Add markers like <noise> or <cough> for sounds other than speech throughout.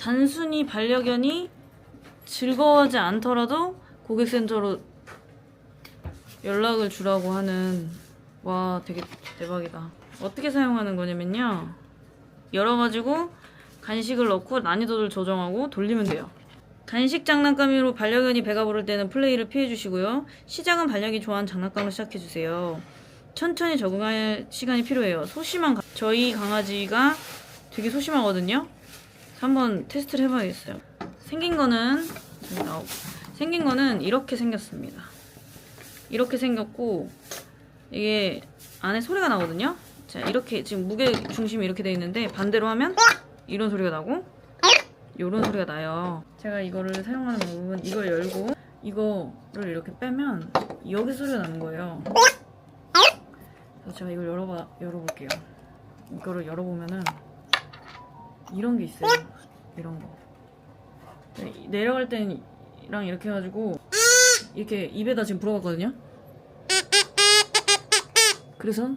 단순히 반려견이 즐거워하지 않더라도 고객센터로 연락을 주라고 하는 와 되게 대박이다. 어떻게 사용하는 거냐면요. 열어가지고 간식을 넣고 난이도를 조정하고 돌리면 돼요. 간식 장난감으로 반려견이 배가 부를 때는 플레이를 피해주시고요. 시작은 반려견이 좋아하는 장난감으로 시작해주세요. 천천히 적응할 시간이 필요해요. 소심한 가- 저희 강아지가 되게 소심하거든요. 한번 테스트를 해봐야겠어요. 생긴 거는 나오고 생긴 거는 이렇게 생겼습니다. 이렇게 생겼고 이게 안에 소리가 나거든요. 자 이렇게 지금 무게 중심이 이렇게 돼 있는데 반대로 하면 이런 소리가 나고 이런 소리가 나요. 제가 이거를 사용하는 방법은 이걸 열고 이거를 이렇게 빼면 여기 소리가 나는 거예요. 그래서 제가 이걸 열어봐 열어볼게요. 이거를 열어보면은 이런 게 있어요. 이런 거. 네, 내려갈 때랑 이렇게 해가지고 이렇게 입에다 지금 불어갔거든요. 그래서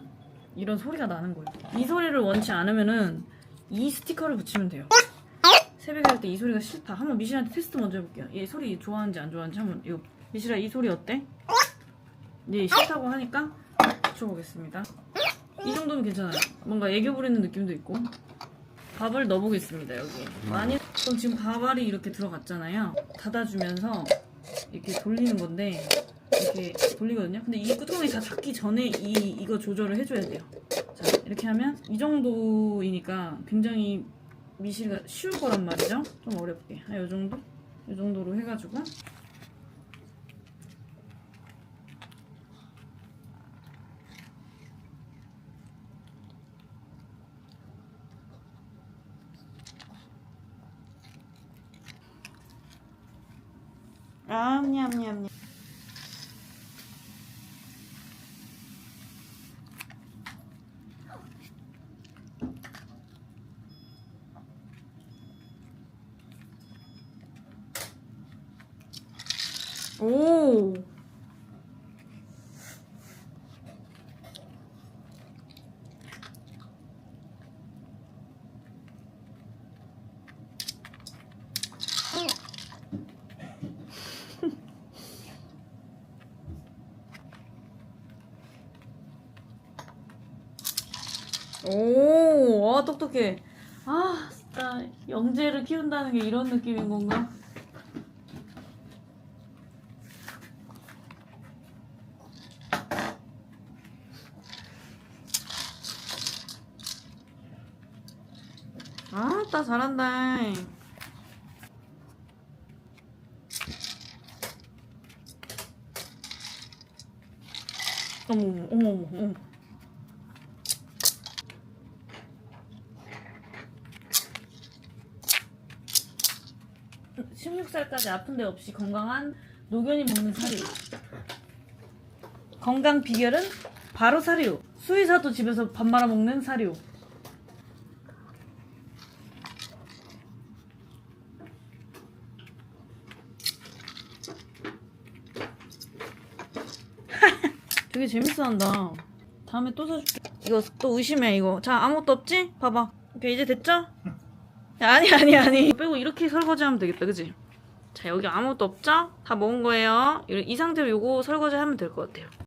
이런 소리가 나는 거예요. 이 소리를 원치 않으면은 이 스티커를 붙이면 돼요. 새벽에 할 때 이 소리가 싫다. 한번 미실한테 테스트 먼저 해볼게요. 얘 소리 좋아하는지 안 좋아하는지 한번 이거 미실아 이 소리 어때? 얘 싫다고 하니까 붙여보겠습니다. 이 정도면 괜찮아요. 뭔가 애교 부리는 느낌도 있고. 밥을 넣어보겠습니다 여기. 많이 그럼 지금 밥알이 이렇게 들어갔잖아요. 닫아주면서 이렇게 돌리는 건데 이렇게 돌리거든요. 근데 이 뚜껑이 다 닫기 전에 이 이거 조절을 해줘야 돼요. 자 이렇게 하면 이 정도이니까 굉장히 미시가 쉬울 거란 말이죠. 좀 어렵게 한이 정도, 이 정도로 해가지고 아, 냠냠냠. 오. 오, 와, 똑똑해. 아, 진짜, 영재를 키운다는 게 이런 느낌인 건가? 아, 따 잘한다. 어머, 어머, 어머, 어머. 16살까지 아픈 데 없이 건강한 노견이 먹는 사료. 건강 비결은 바로 사료. 수의사도 집에서 밥 말아 먹는 사료. <laughs> 되게 재밌어 한다. 다음에 또 사줄게. 이거 또 의심해, 이거. 자, 아무것도 없지? 봐봐. 오케이, 이제 됐죠? 야, 아니, 아니, 아니. 빼고 이렇게 설거지하면 되겠다, 그지? 자, 여기 아무것도 없죠? 다 먹은 거예요. 이- 이 상태로 요거 설거지 하면 될 것 같아요.